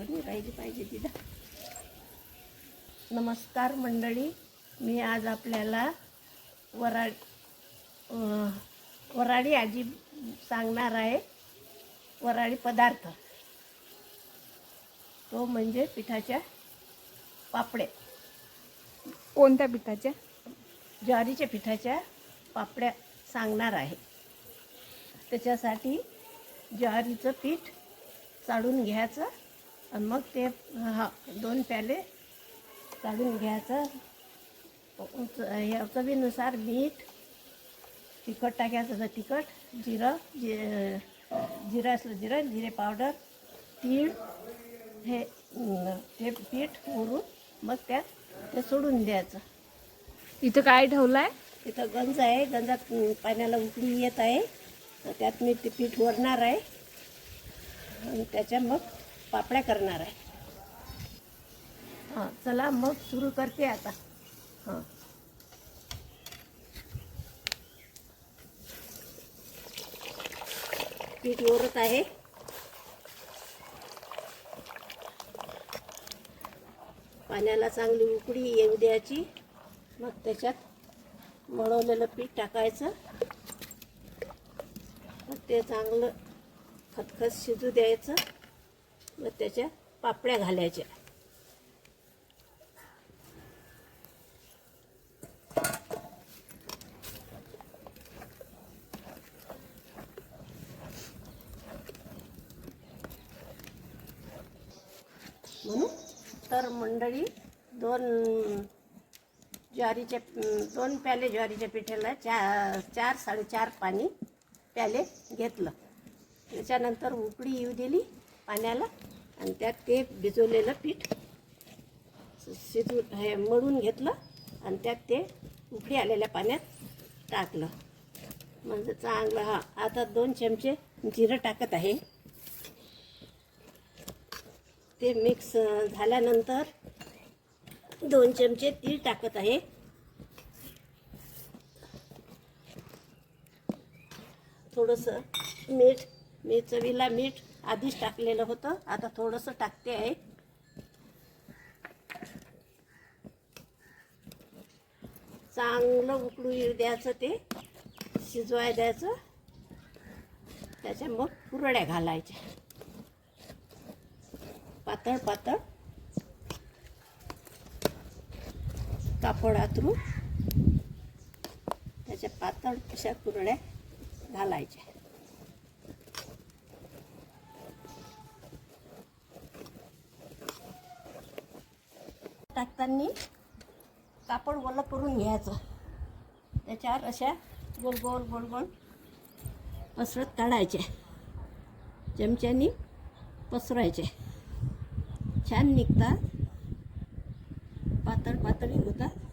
आठवणी राहिली पाहिजे तिथं. नमस्कार मंडळी मी आज आपल्याला वराड अं, वराडी आजी सांगणार आहे वराडी पदार्थ. तो म्हणजे पिठाच्या पापड्या. कोणत्या पिठाच्या? ज्वारीच्या पिठाच्या पापड्या सांगणार आहे. त्याच्यासाठी ज्वारीचं पीठ चाळून घ्यायचं. आणि मग ते हा दोन प्याले. चाळून घ्यायचं. च- या चवीनुसार मीठ तिखट टाकायचं तर तिखट जिरं जि जिरं असलं जिरं जिरे पावडर तीळ हे ते पीठ उरून मग त्यात ते सोडून द्यायचं. इथं काय ठेवलंय? तिथं गंज आहे. गंजात पाण्याला उकळी येत आहे. तर त्यात मी ते पीठ वरणार आहे. आणि त्याच्या मग पापड्या करणार आहे. हां चला मग सुरू करते आता. हां. पीठ ओरत आहे. पाण्याला चांगली उकळी येऊ द्यायची. मग त्याच्यात मळवलेलं पीठ टाकायचं. मग ते चांगलं खतखत शिजू द्यायचं. मग त्याच्या पापड्या घालायच्या. म्हणून तर मंडळी दोन ज्वारीचे दोन प्याले ज्वारीच्या पिठाला चार चार साडेचार पाणी प्याले घेतलं. त्याच्यानंतर उकडी येऊ दिली. पाण्याला आणि त्यात ते भिजवलेलं पीठ शिजू हे मळून घेतलं आणि त्यात ते उकळी आलेल्या पाण्यात टाकलं. म्हणजे चांगलं हा. आता दोन चमचे जिरं टाकत आहे. ते मिक्स झाल्यानंतर दोन चमचे तीळ टाकत आहे. थोडंसं मीठ मी चवीला मीठ आधीच टाकलेलं होतं. आता थोडंसं टाकते आहे. चांगलं उकळू येऊ द्यायचं ते शिजवाय द्यायचं. त्याच्या मग कुरड्या घालायच्या. पातळ पातळ. कापड आतरू त्याच्या पातळ अशा कुरड्या घालायच्या. टाकताना कापड ओलं करून घ्यायचं. त्याच्यावर अशा गोल गोल गोल गोल पसरत काढायचे. चमच्यानी पसरायचे. छान निघतात. पातळ पातळी होतात.